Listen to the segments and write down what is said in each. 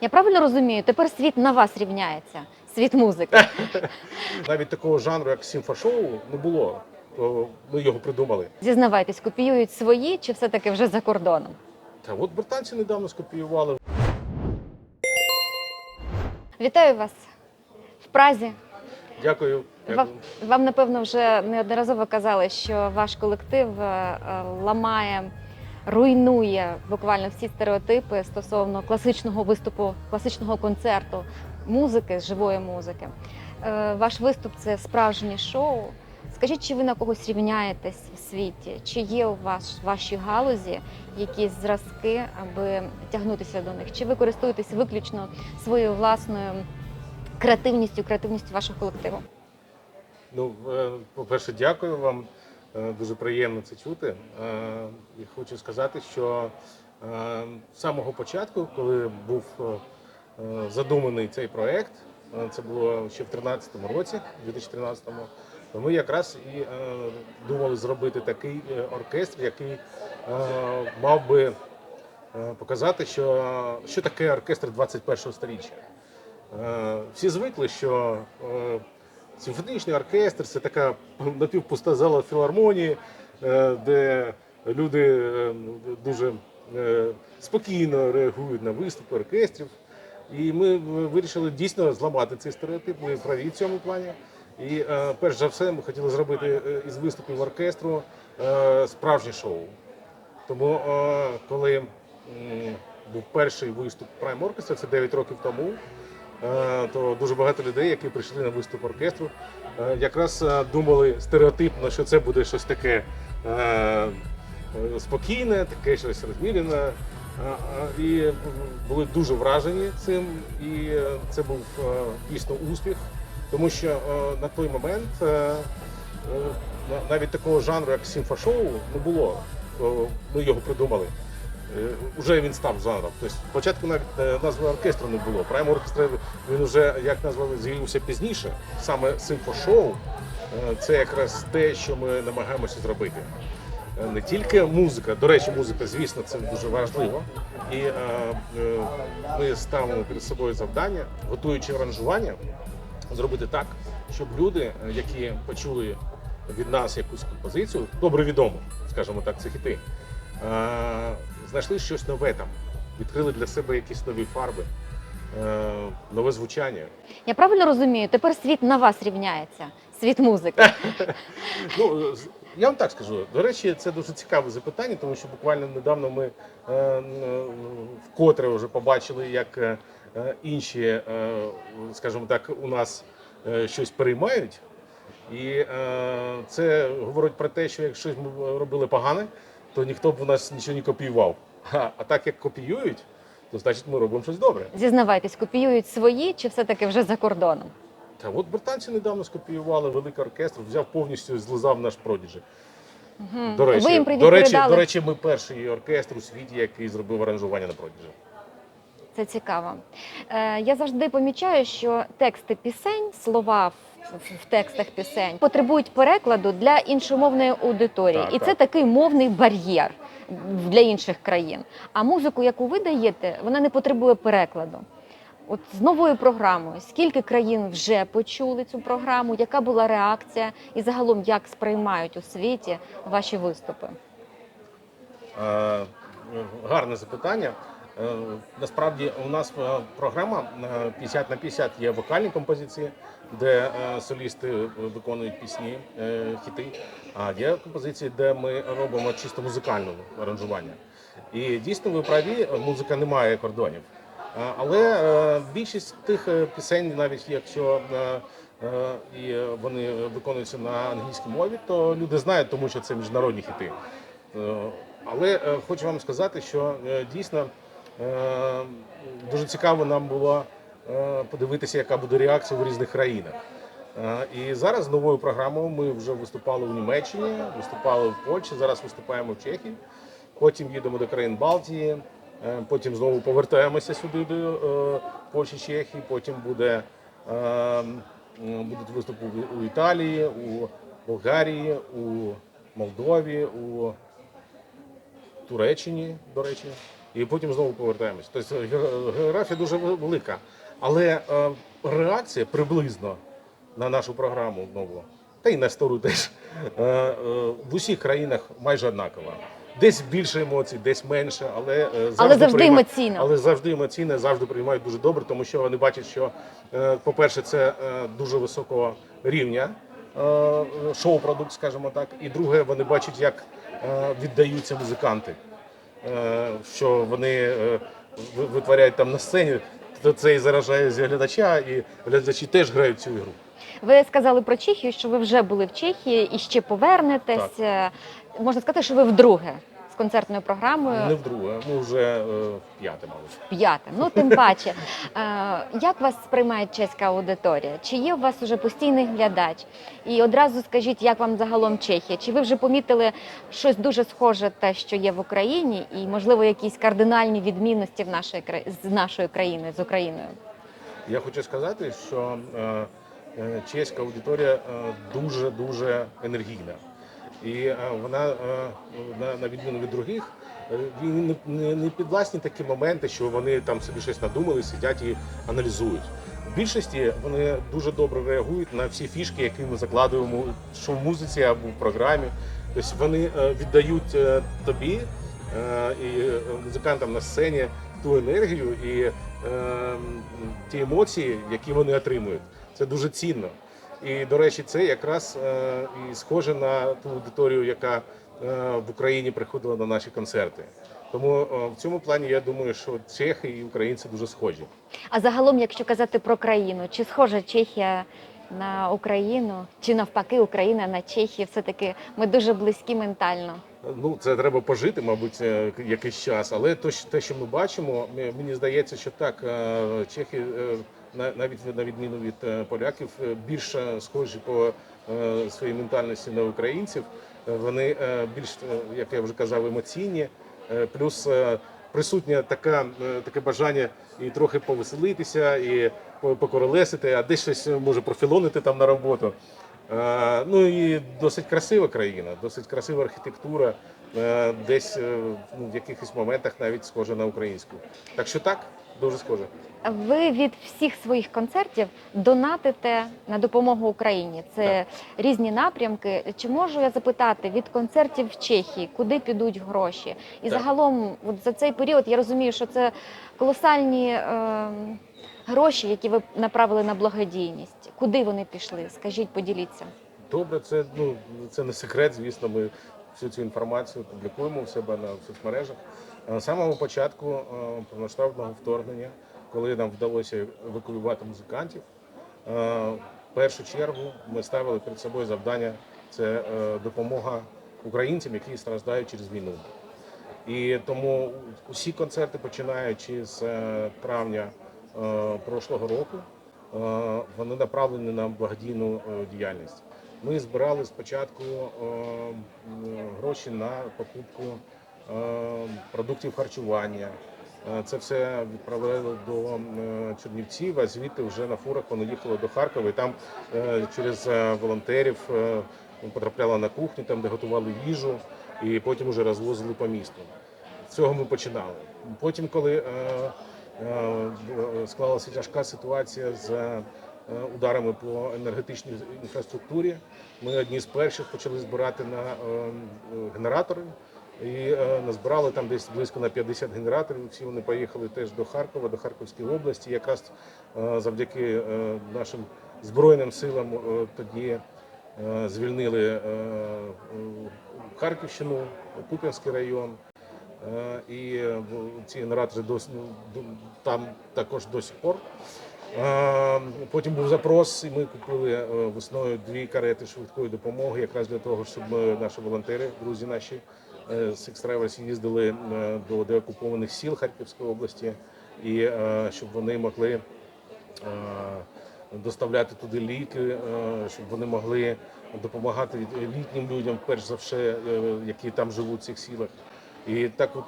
Я правильно розумію, тепер світ на вас рівняється, світ музики. Навіть такого жанру, як сімфа-шоу, не було. Ми його придумали. Зізнавайтесь, копіюють свої чи все-таки вже за кордоном? Та от британці недавно скопіювали. Вітаю вас в Празі. Дякую. Вам, вам напевно вже неодноразово казали, що ваш колектив е, е, ламає, руйнує буквально всі стереотипи стосовно класичного виступу, класичного концерту, музики, живої музики. Е, Ваш виступ це справжнє шоу. Скажіть, чи ви на когось рівняєтесь в світі? Чи є у вас в вашій галузі якісь зразки, аби тягнутися до них? Чи ви користуєтесь виключно своєю власною креативністю, креативністю вашого колективу? Ну, е, по-перше, дякую вам. Е, Дуже приємно це чути. Е, І хочу сказати, що е, з самого початку, коли був задуманий цей проект, це було ще в 2013 році, 2013-му, то ми якраз і думали зробити такий оркестр, який мав би показати, що, що таке оркестр 21-го сторіччя. Всі звикли, що симфонічний оркестр це така напівпуста зала філармонії, е, де люди е, дуже е, спокійно реагують на виступи оркестрів. І ми вирішили дійсно зламати цей стереотип. Ми праві в цьому плані. І перш за все, ми хотіли зробити із виступів оркестру справжнє шоу. Тому коли був перший виступ Prime Orchestra, це 9 років тому, то дуже багато людей, які прийшли на виступ оркестру, е, якраз е, думали стереотипно, що це буде щось таке е, е, спокійне, таке щось розмірене. Е, е, І були дуже вражені цим, і е, це був е, дійсно успіх, тому що е, на той момент е, е, на- навіть такого жанру, як сімфа-шоу, не було. Ми його придумали. Е, Уже він став жанром. Тобто спочатку е, назви оркестру не було. Прайм оркестр він вже як назвали з'явився пізніше. Саме симфошоу е, це якраз те, що ми намагаємося зробити. Е, Не тільки музика, до речі, музика, звісно, це дуже важливо. І е, е, ми ставимо перед собою завдання, готуючи аранжування, зробити так, щоб люди, е, які почули від нас якусь композицію, добре відомо, скажімо так, це хіти, е, знайшли щось нове там, відкрили для себе якісь нові фарби, е, нове звучання. Я правильно розумію, тепер світ на вас рівняється, світ музики. Ну, я вам так скажу. До речі, це дуже цікаве запитання, тому що буквально недавно ми е, вкотре вже побачили, як е, інші, е, скажімо так, у нас е, щось переймають. І е, це говорить про те, що якщо ми робили погане, то ніхто б у нас нічого не копіював. А, а так як копіюють, то значить ми робимо щось добре. Зізнавайтесь, копіюють свої чи все-таки вже за кордоном? Та от британці недавно скопіювали великий оркестр, взяв повністю злизав наш продіджі. До речі, Ви їм до речі, передали? до речі, ми перший оркестр у світі, який зробив аранжування на продіджі. Це цікаво. Е, я завжди помічаю, що тексти пісень, слова в, текстах пісень потребують перекладу для іншомовної аудиторії, Так, і це так. такий мовний бар'єр для інших країн. А музику, яку ви даєте, вона не потребує перекладу. От з новою програмою, скільки країн вже почули цю програму, яка була реакція, і загалом як сприймають у світі ваші виступи? Е, Гарне запитання. Е, Насправді у нас е, програма е, 50 на 50 є вокальні композиції, де е, солісти виконують пісні, е, хіти. А є композиції, де ми робимо чисто музикальне аранжування. І дійсно ви праві, музика не має кордонів. Е, Але е, більшість тих е, пісень, навіть якщо е, е, і вони виконуються на англійській мові, то люди знають, тому що це міжнародні хіти. Е, Але е, хочу вам сказати, що е, дійсно е, дуже цікаво нам було е, подивитися, яка буде реакція в різних країнах. Е, І зараз з новою програмою ми вже виступали у Німеччині, виступали в Польщі, зараз виступаємо в Чехії, потім їдемо до країн Балтії, е, потім знову повертаємося сюди до е, Польщі, Чехії, потім буде, е, будуть виступи у Італії, у Болгарії, у Молдові, у Туреччині, до речі. і потім знову повертаємось. Тобто географія дуже велика. Але е, реакція приблизно на нашу програму нову, та й на стару теж е, е, в усіх країнах майже однакова. Десь більше емоцій, десь менше, але е, завжди, Але завжди прийма- емоційно. Але завжди емоційно, завжди приймають дуже добре, тому що вони бачать, що, е, по-перше, це е, дуже високого рівня е, шоу-продукт, скажімо так. І друге, вони бачать, як е, віддаються музиканти, е, що вони е, витворяють там на сцені. То це і заражає з глядача, і глядачі теж грають цю ігру. Ви сказали про Чехію, що ви вже були в Чехії і ще повернетесь. Е, Можна сказати, що ви вдруге концертною програмою. Не вдруге, ми вже е, п'яте, мабуть. П'яте. Ну тим паче. Е, Як вас сприймає чеська аудиторія? Чи є у вас уже постійний глядач? І одразу скажіть, як вам загалом Чехія? Чи ви вже помітили щось дуже схоже те, що є в Україні, і можливо якісь кардинальні відмінності в нашої з нашою країною з Україною? Я хочу сказати, що е, чеська аудиторія дуже дуже енергійна, і е, вона е, на, на відміну від других. е, їй Не, підвласні такі моменти, що вони там собі щось надумали, сидять і аналізують. В більшості вони дуже добре реагують на всі фішки, які ми закладуємо, що в музиці або в програмі. Тобто вони віддають тобі і музикантам на сцені ту енергію і ті емоції, які вони отримують. Це дуже цінно. І, до речі, це якраз е, і схоже на ту аудиторію, яка е, в Україні приходила на наші концерти. Тому е, в цьому плані я думаю, що чехи і українці дуже схожі. А загалом, якщо казати про країну, чи схожа Чехія на Україну, чи навпаки Україна на Чехію? Все таки ми дуже близькі ментально. Ну, це треба пожити, мабуть, якийсь час. Але то, те, що ми бачимо, мені здається, що так, чехи, навіть на відміну від е, поляків, е, більш схожі по е, своїй ментальності на українців. Вони більш, як я вже казав, емоційні, плюс присутнє така, таке бажання і трохи повеселитися, і по- покоролесити, а десь щось може профілонити там на роботу. Ну і досить красива країна, досить красива архітектура, десь ну, в якихось моментах навіть схожа на українську. Так що так, дуже схоже. Ви від всіх своїх концертів донатите на допомогу Україні. Це різні напрямки. Чи можу я запитати від концертів в Чехії, куди підуть гроші? І Так. загалом, от за цей період я розумію, що це колосальні е, гроші, які ви направили на благодійність. Куди вони пішли? Скажіть, поділіться. Добре, це ну це не секрет. Звісно, ми всю цю інформацію публікуємо в себе на соцмережах. Е, З самого початку е, повноштабного вторгнення, коли нам вдалося евакуювати музикантів, е, в першу чергу ми ставили перед собою завдання це е, допомога українцям, які страждають через війну. І тому усі концерти, починаючи з е, травня е, прошлого року, е, вони направлені на благодійну е, діяльність. Ми збирали спочатку е, гроші на покупку е, продуктів харчування. Е, Це все відправляли до Чернівців, а звідти вже на фурах вони їхали до Харкова. І там через волонтерів потрапляли на кухню, там де готували їжу, і потім вже розвозили по місту. Цього ми починали. Потім, коли склалася тяжка ситуація з ударами по енергетичній інфраструктурі, ми одні з перших почали збирати на е, генератори. І е, назбирали там десь близько на 50 генераторів. Всі вони поїхали теж до Харкова, до Харківської області. Якраз е, завдяки е, нашим збройним силам е, тоді е, звільнили е, е, Харківщину, Куп'янський район. Е, І е, ці генератори там також до сих пор. Е, Потім був запрос, і ми купили е, весною дві карети швидкої допомоги, якраз для того, щоб наші волонтери, друзі наші е, з Екстрайверс їздили е, до деокупованих сіл Харківської області, і е, щоб вони могли е, доставляти туди ліки, е, щоб вони могли допомагати літнім людям, перш за все, е, які там живуть в цих сілах. І так от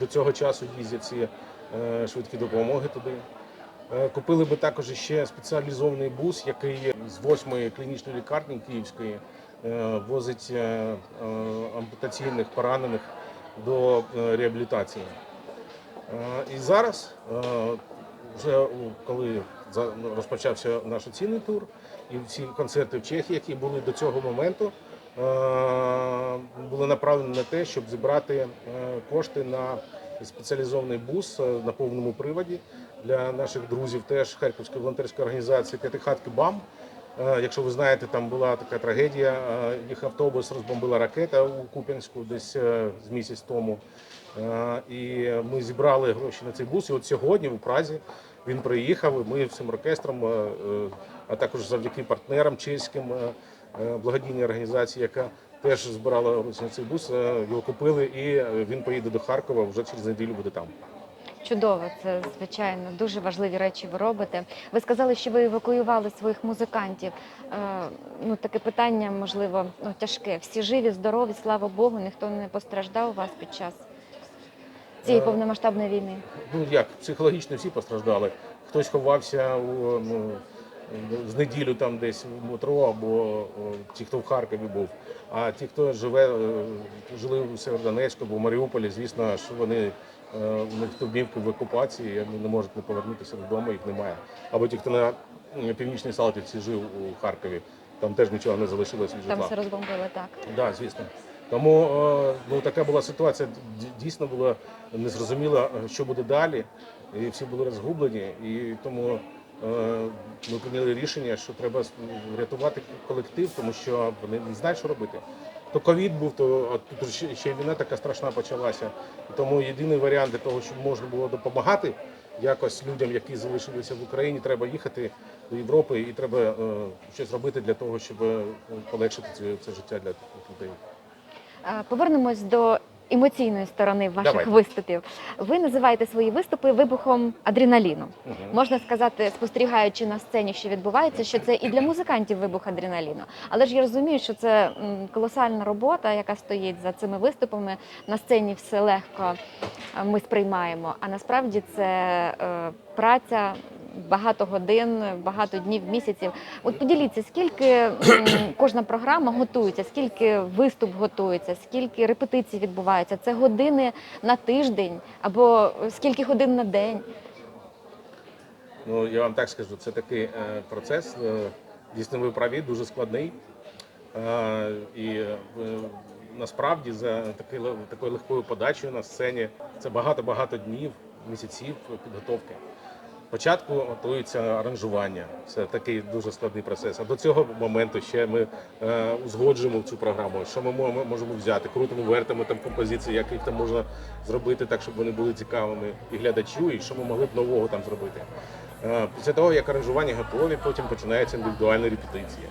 до, цього часу їздять ці е, швидкі допомоги туди. Е, Купили би також ще спеціалізований бус, який з восьмої клінічної лікарні Київської е, возить е, ампутаційних поранених до реабілітації. І зараз, вже коли розпочався наш оцінний тур, і всі концерти в Чехії, які були до цього моменту, були направлені на те, щоб зібрати кошти на спеціалізований бус на повному приводі для наших друзів, теж Харківської волонтерської організації П'ятихатки БАМ. Е, Якщо ви знаєте, там була така трагедія. е, Їх автобус розбомбила ракета у Куп'янську десь е, з місяць тому. І ми зібрали гроші на цей бус. І от сьогодні у Празі він приїхав. і Ми всім оркестром, а також завдяки партнерам чеським благодійній організації, яка теж збирала на цей бус. Його купили, і він поїде до Харкова. Вже через неділю буде там. Чудово, це звичайно дуже важливі речі ви робите. Ви сказали, що ви евакуювали своїх музикантів. Е, ну таке питання, можливо, ну тяжке. Всі живі, здорові, слава Богу, ніхто не постраждав у вас під час цієї Е, повномасштабної війни. Ну як психологічно всі постраждали. Хтось ховався у ну, з неділю там десь в метро, або о, ті, хто в Харкові був. А ті, хто живе, е, жили у Северодонецьку або в Маріуполі, звісно, що вони е, у них домівки в окупації, вони не можуть не повернутися додому, їх немає. Або ті, хто на північній Салтівці жив у Харкові, там теж нічого не залишилось від Там житла. все розбомбили так. Да, звісно. Тому е, ну, така була ситуація. Дійсно було незрозуміло, е, що буде далі. І всі були розгублені. І тому е, ми прийняли рішення, що треба врятувати колектив, тому що вони не знають, що робити. То ковід був, то тут ще, й війна така страшна почалася. Тому єдиний варіант для того, щоб можна було допомагати якось людям, які залишилися в Україні, треба їхати до Європи і треба е, щось робити для того, щоб е, полегшити це, це життя для людей. Повернемось до емоційної сторони ваших Давайте. виступів. Ви називаєте свої виступи вибухом адреналіну. Мгм. Можна сказати, спостерігаючи на сцені, що відбувається, що це і для музикантів вибух адреналіну. Але ж я розумію, що це колосальна робота, яка стоїть за цими виступами. На сцені все легко е, ми сприймаємо. А насправді це е, праця. Багато годин, багато днів, місяців. От поділіться, скільки кожна програма готується, скільки виступ готується, скільки репетицій відбувається. Це години на тиждень або скільки годин на день. Ну я вам так скажу, це такий е, процес. е, Дійсно, ви праві, дуже складний. Е, і е, насправді за такий, такою легкою подачею на сцені це багато-багато днів, місяців підготовки. Спочатку готується аранжування, це такий дуже складний процес. А до цього моменту ще ми е, узгоджуємо цю програму. Що ми можемо взяти, крутимо, вертимо там композиції, їх там можна зробити так, щоб вони були цікавими і глядачу, і що ми могли б нового там зробити. Е, Після того, як аранжування готові, потім починаються індивідуальні репетиції.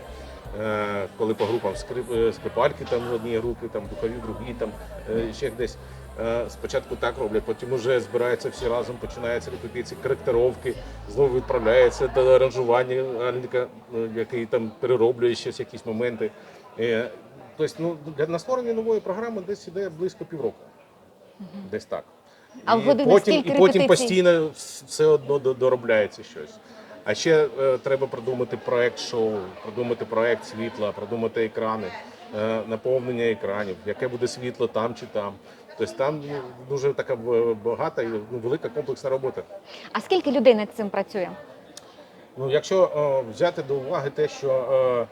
Е, Коли по групам скрип, е, скрипальки там одні руки, там духові, другі, там е, ще десь. Е, Спочатку так роблять, потім вже збираються всі разом, починаються репетиції, коректировки, знову відправляється до аранжування, Альника, е, який там перероблює щось, якісь моменти. Е, Тобто, ну, для на створення нової програми десь іде близько півроку. Десь так. А в І годину потім, скільки і потім постійно все одно доробляється щось. А ще е, треба продумати проект шоу, продумати проект світла, продумати екрани, е, наповнення екранів, яке буде світло там чи там. Тобто там ну, дуже така е, багата і ну, велика комплексна робота. А скільки людей над цим працює? Ну, якщо о, взяти до уваги те, що е, е,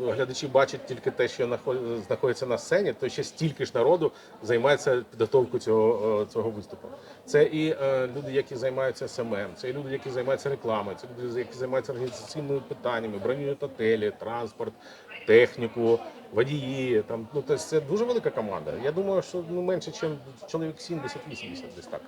глядачі бачать тільки те, що нахо- знаходиться на сцені, то ще стільки ж народу займається підготовкою цього, е, цього виступу. Це і е, люди, які займаються СММ, це і люди, які займаються рекламою, це люди, які займаються організаційними питаннями, бронюють готелі, транспорт, техніку, водії. Там ну тобто це дуже велика команда. Я думаю, що ну менше, ніж чоловік 70-80 десь так.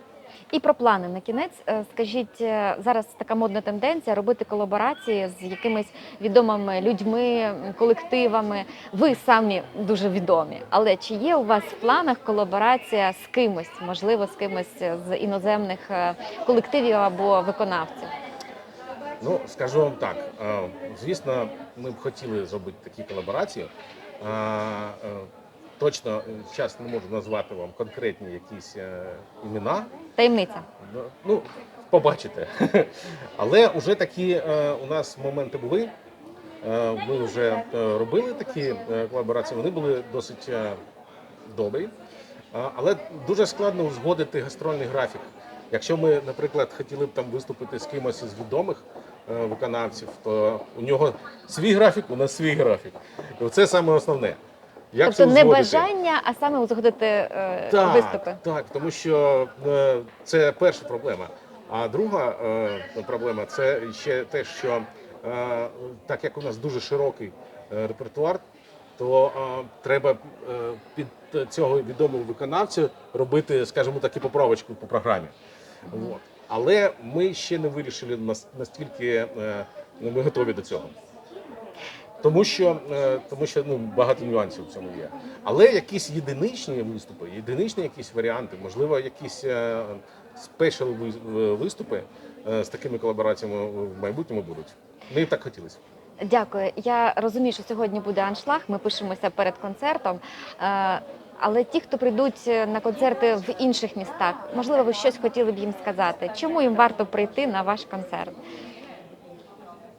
І про плани на кінець. Е, Скажіть, е, зараз така модна тенденція робити колаборації з якимись відомими людьми, колективами. Ви самі дуже відомі. Але чи є у вас в планах колаборація з кимось, можливо, з кимось з іноземних е, колективів або виконавців? Ну, скажу вам так. е, Звісно, ми б хотіли зробити такі колаборації. Е, е, Точно зараз не можу назвати вам конкретні якісь е, імена. Таємниця. Ну, Ну, побачите. Але вже такі е, у нас моменти були. Е, Ми вже е, робили такі е, колаборації, вони були досить е, добрі. Але дуже складно узгодити гастрольний графік. Якщо ми, наприклад, хотіли б там виступити з кимось із відомих е, виконавців, то у нього свій графік, у нас свій графік. І це саме основне. Як тобто це не бажання, а саме узгодити е, так, виступи. Так, тому що е, це перша проблема. А друга е, проблема це ще те, що е, так як у нас дуже широкий е, репертуар, то е, треба е, під цього відомого виконавця робити, скажімо так, і поправочку по програмі. От. Але ми ще не вирішили нас- настільки е, ми готові до цього. Тому що, е, тому що ну, багато нюансів в цьому є. Але якісь єдиничні виступи, єдиничні якісь варіанти, можливо, якісь е, спешл виступи е, з такими колабораціями в майбутньому будуть. Б так хотілося. Дякую. Я розумію, що сьогодні буде аншлаг. Ми пишемося перед концертом. Але ті, хто прийдуть на концерти в інших містах, можливо, ви щось хотіли б їм сказати. Чому їм варто прийти на ваш концерт?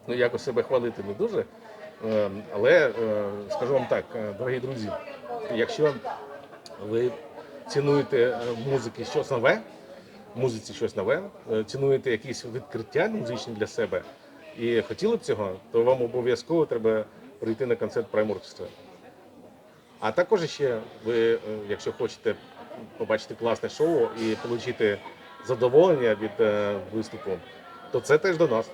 Ну, якось себе хвалити не дуже. Е, Але е, скажу вам так, е, дорогі друзі, якщо ви цінуєте е, в музики щось нове, музиці щось нове, цінуєте якісь відкриття музичні для себе і хотіли б цього, то вам обов'язково треба прийти на концерт Orchestra. А також ще ви, якщо хочете побачити класне шоу і отримати задоволення від виступу, то це теж до нас.